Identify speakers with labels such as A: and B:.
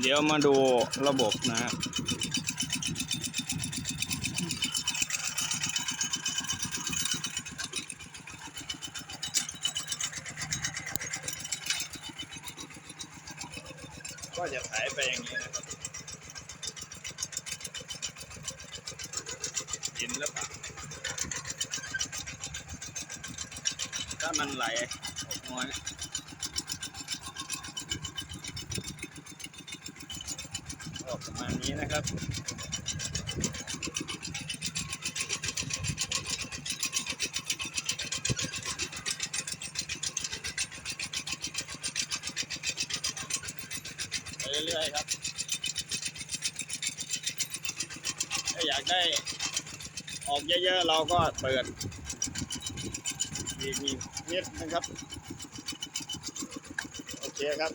A: เดี๋ยวมาดูระบบนะครับก็จะถ่ายไปอย่างนี้นะครับเห็นแล้วปะถ้ามันไหลออกน้อย ออกประมาณนี้นะครับไปเรื่อยๆครับ ถ้าอยากได้ออกเยอะๆ เราก็เปิดอีกนิดนึงครับ โอเคครับ